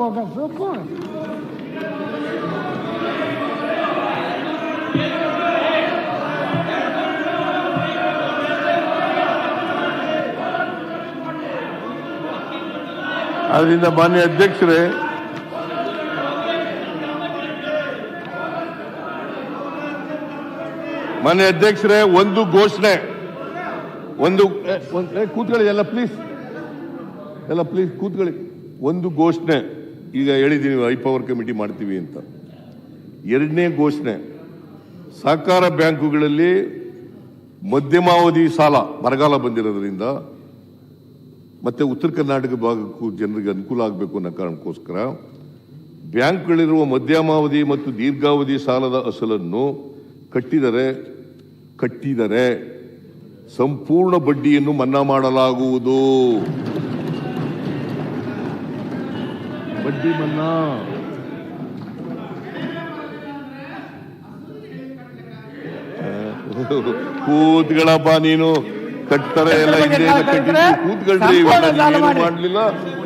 Bogus ಅದರಿಂದ ಮಾನ್ಯ ಅಧ್ಯಕ್ಷರೇ ಮಾನ್ಯ ಅಧ್ಯಕ್ಷರೇ, ಒಂದು ಘೋಷಣೆ, ಒಂದು ಕೂತ್ಕೊಳ್ಳಿ, ಎಲ್ಲ ಪ್ಲೀಸ್ ಎಲ್ಲ ಪ್ಲೀಸ್ ಕೂತ್ಕೊಳ್ಳಿ. ಒಂದು ಘೋಷಣೆ. ಈಗ ಹೇಳಿದ್ದೀನಿ, ಹೈ ಪವರ್ ಕಮಿಟಿ ಮಾಡ್ತೀವಿ ಅಂತ. ಎರಡನೇ ಘೋಷಣೆ, ಸಹಕಾರ ಬ್ಯಾಂಕುಗಳಲ್ಲಿ ಮಧ್ಯಮಾವಧಿ ಸಾಲ ಬರಗಾಲ ಬಂದಿರೋದ್ರಿಂದ ಮತ್ತೆ ಉತ್ತರ ಕರ್ನಾಟಕ ಭಾಗಕ್ಕೂ ಜನರಿಗೆ ಅನುಕೂಲ ಆಗಬೇಕು ಅನ್ನೋ ಕಾರಣಕ್ಕೋಸ್ಕರ ಬ್ಯಾಂಕ್ಗಳಿರುವ ಮಧ್ಯಮಾವಧಿ ಮತ್ತು ದೀರ್ಘಾವಧಿ ಸಾಲದ ಅಸಲನ್ನು ಕಟ್ಟಿದರೆ ಕಟ್ಟಿದರೆ ಸಂಪೂರ್ಣ ಬಡ್ಡಿಯನ್ನು ಮನ್ನಾ ಮಾಡಲಾಗುವುದು. ಬಡ್ಡಿ ಮನ್ನಾ ಕೂತ್ಗಳಪ್ಪ ನೀನು. ಕಟ್ತಾರೆ ಎಲ್ಲ ಹಿಂದೆ ಎಲ್ಲ ಕಟ್ಟಿದ್ದು ಕೂತ್ಕೊಳ್ರಿ ಮಾಡ್ಲಿಲ್ಲ?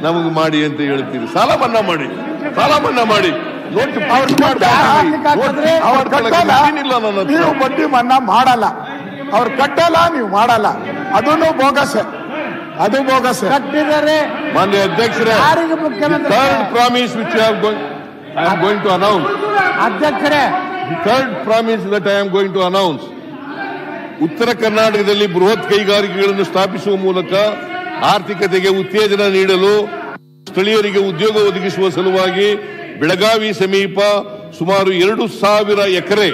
ನಮಗೆ ಮಾಡಿ ಅಂತ ಹೇಳ್ತೀರಿ. ಸಾಲ ಮನ್ನಾ ಮಾಡಿ. ಸಾಲ ಮನ್ನಾ ಮಾಡಿ. ನೀವು ಬಡ್ಡಿ ಮನ್ನಾ ಮಾಡಲ್ಲ. ಅವ್ರು ಕಟ್ಟಲ್ಲ ನೀವು ಮಾಡಲ್ಲ. ಅದನ್ನು ಬೋಗಸ್. ಅದು ಬೋಗಸ್ ಕಟ್ಟಿದರೆ ಮಾನ್ಯ ಅಧ್ಯಕ್ಷರೇ ಯಾರಿಗೆ ಮುಖ್ಯಮಂತ್ರಿ? Third promise which I am going to announce ಅಧ್ಯಕ್ಷರೇ. Third promise that I am going to announce ಉತ್ತರ ಕರ್ನಾಟಕದಲ್ಲಿ ಬೃಹತ್ ಕೈಗಾರಿಕೆಗಳನ್ನು ಸ್ಥಾಪಿಸುವ ಮೂಲಕ ಆರ್ಥಿಕತೆಗೆ ಉತ್ತೇಜನ ನೀಡಲು ಸ್ಥಳೀಯರಿಗೆ ಉದ್ಯೋಗ ಒದಗಿಸುವ ಸಲುವಾಗಿ ಬೆಳಗಾವಿ ಸಮೀಪ ಸುಮಾರು ಎರಡು ಸಾವಿರ ಎಕರೆ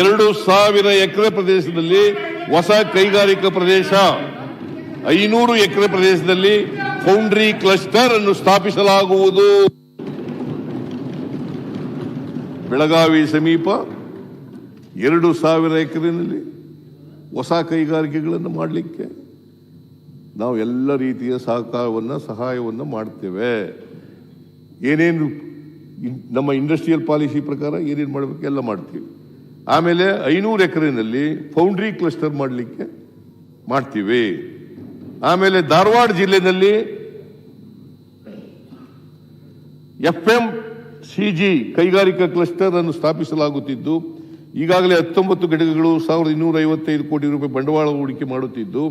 ಎರಡು ಸಾವಿರ ಎಕರೆ ಪ್ರದೇಶದಲ್ಲಿ ಹೊಸ ಕೈಗಾರಿಕಾ ಪ್ರದೇಶ ಐನೂರು ಎಕರೆ ಪ್ರದೇಶದಲ್ಲಿ ಫೌಂಡ್ರಿ ಕ್ಲಸ್ಟರ್ ಅನ್ನು ಸ್ಥಾಪಿಸಲಾಗುವುದು. ಬೆಳಗಾವಿ ಸಮೀಪ ಎರಡು ಸಾವಿರ ಎಕರೆನಲ್ಲಿ ಹೊಸ ಕೈಗಾರಿಕೆಗಳನ್ನು ಮಾಡಲಿಕ್ಕೆ ನಾವು ಎಲ್ಲ ರೀತಿಯ ಸಹಕಾರವನ್ನು, ಸಹಾಯವನ್ನು ಮಾಡ್ತೇವೆ. ಏನೇನು ನಮ್ಮ ಇಂಡಸ್ಟ್ರಿಯಲ್ ಪಾಲಿಸಿ ಪ್ರಕಾರ ಏನೇನು ಮಾಡಬೇಕು ಎಲ್ಲ ಮಾಡ್ತೀವಿ. ಆಮೇಲೆ ಐನೂರು ಎಕರೆನಲ್ಲಿ ಫೌಂಡ್ರಿ ಕ್ಲಸ್ಟರ್ ಮಾಡಲಿಕ್ಕೆ ಮಾಡ್ತೀವಿ. ಆಮೇಲೆ ಧಾರವಾಡ ಜಿಲ್ಲೆಯಲ್ಲಿ ಎಫ್ ಎಂ ಸಿಜಿ ಕೈಗಾರಿಕಾ ಕ್ಲಸ್ಟರ್ ಅನ್ನು ಸ್ಥಾಪಿಸಲಾಗುತ್ತಿದ್ದು, ಈಗಾಗಲೇ ಹತ್ತೊಂಬತ್ತು ಘಟಕಗಳು ಸಾವಿರದ ಇನ್ನೂರ ಐವತ್ತೈದು ಕೋಟಿ ರೂಪಾಯಿ ಬಂಡವಾಳ ಹೂಡಿಕೆ ಮಾಡುತ್ತಿದ್ದು